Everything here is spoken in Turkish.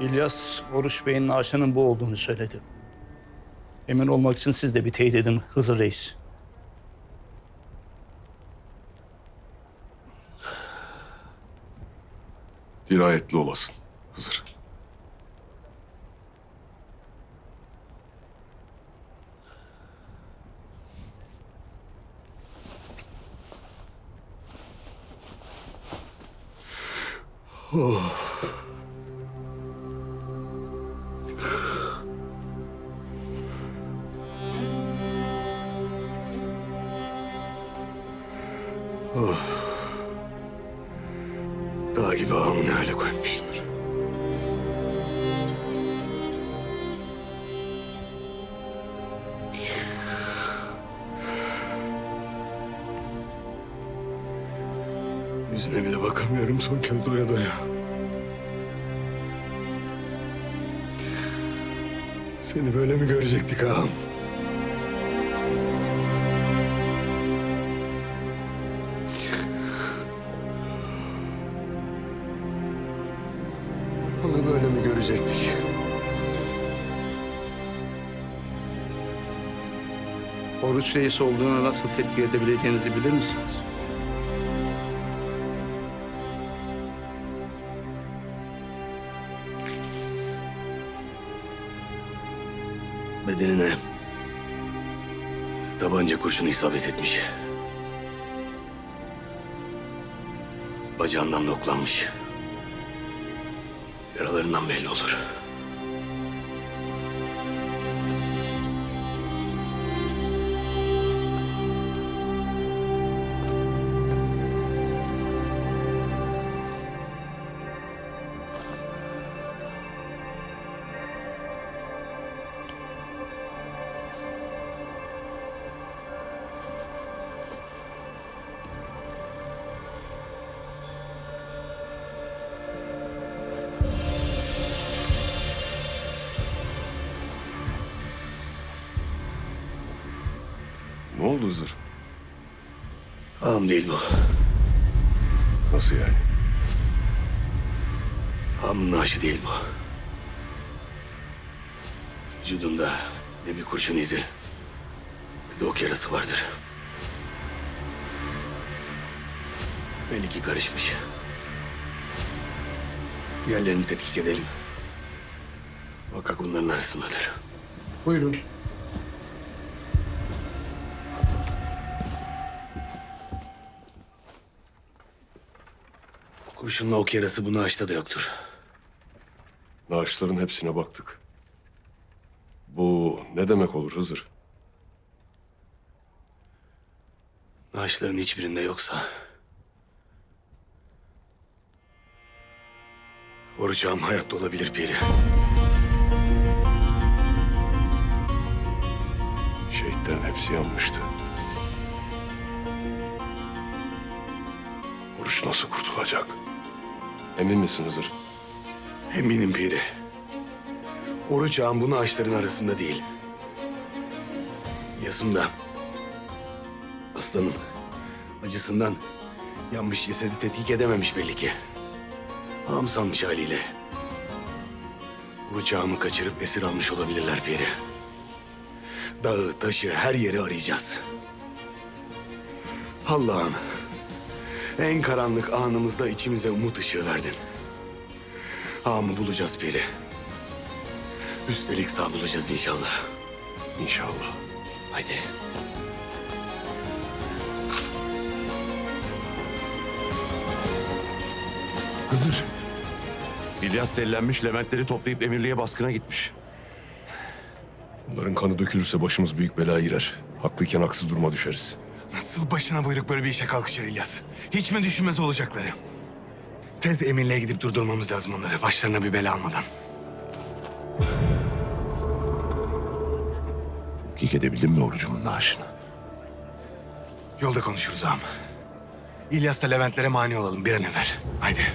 İlyas, Oruç Bey'in naaşının bu olduğunu söyledi. Emin olmak için siz de bir teyit edin Hızır Reis. Dirayetli olasın Hızır. Dağ gibi ağamı ne hale koymuşlar. Yüzüne bile bakamıyorum son kez doya doya. Seni böyle mi görecektik ağam? Böyle mi görecektik? Oruç Reis olduğunu nasıl tetkik edebileceğinizi bilir misiniz? Bedenine tabanca kurşunu isabet etmiş. Bacağından noklanmış. Yaralarından belli olur. Ne oldu Hızır? Ağam değil bu. Nasıl yani? Ağamın naaşı değil bu. Vücudunda ne bir kurşun izi ne de ok yarası vardır. Belli ki karışmış. Yerlerini tetkik edelim. Muhakkak bunların arasındadır. Buyurun. Kurşunla ok yarası bu naaşta da yoktur. Naaşların hepsine baktık. Bu ne demek olur Hızır? Naaşların hiçbirinde yoksa... Oruç ağam hayatta olabilir piri. Şehitlerin hepsi yanmıştı. Oruç nasıl kurtulacak? Emin misin? Eminim piri. Oruç ağam bu naaşların arasında değil. Yasımda. Aslanım. Acısından yanmış cesedi tetkik edememiş belli ki. Ağam sanmış haliyle. Oruç ağamı kaçırıp esir almış olabilirler piri. Dağı, taşı, her yeri arayacağız. Allah'ım. En karanlık anımızda içimize umut ışığı verdin. Ağamı bulacağız piri. Üstelik sağ bulacağız inşallah. İnşallah. Haydi. Hızır. İlyas dellenmiş, Leventleri toplayıp Emirli'ye baskına gitmiş. Bunların kanı dökülürse başımız büyük belaya girer. Haklıyken haksız duruma düşeriz. Nasıl başına buyruk böyle bir işe kalkışır İlyas? Hiç mi düşünmez olacakları? Tez Emin'le gidip durdurmamız lazım onları. Başlarına bir bela almadan. Tetkik edebildin mi orucumun naaşını? Yolda konuşuruz ağam. İlyas'la Leventlere mani olalım bir an evvel. Haydi.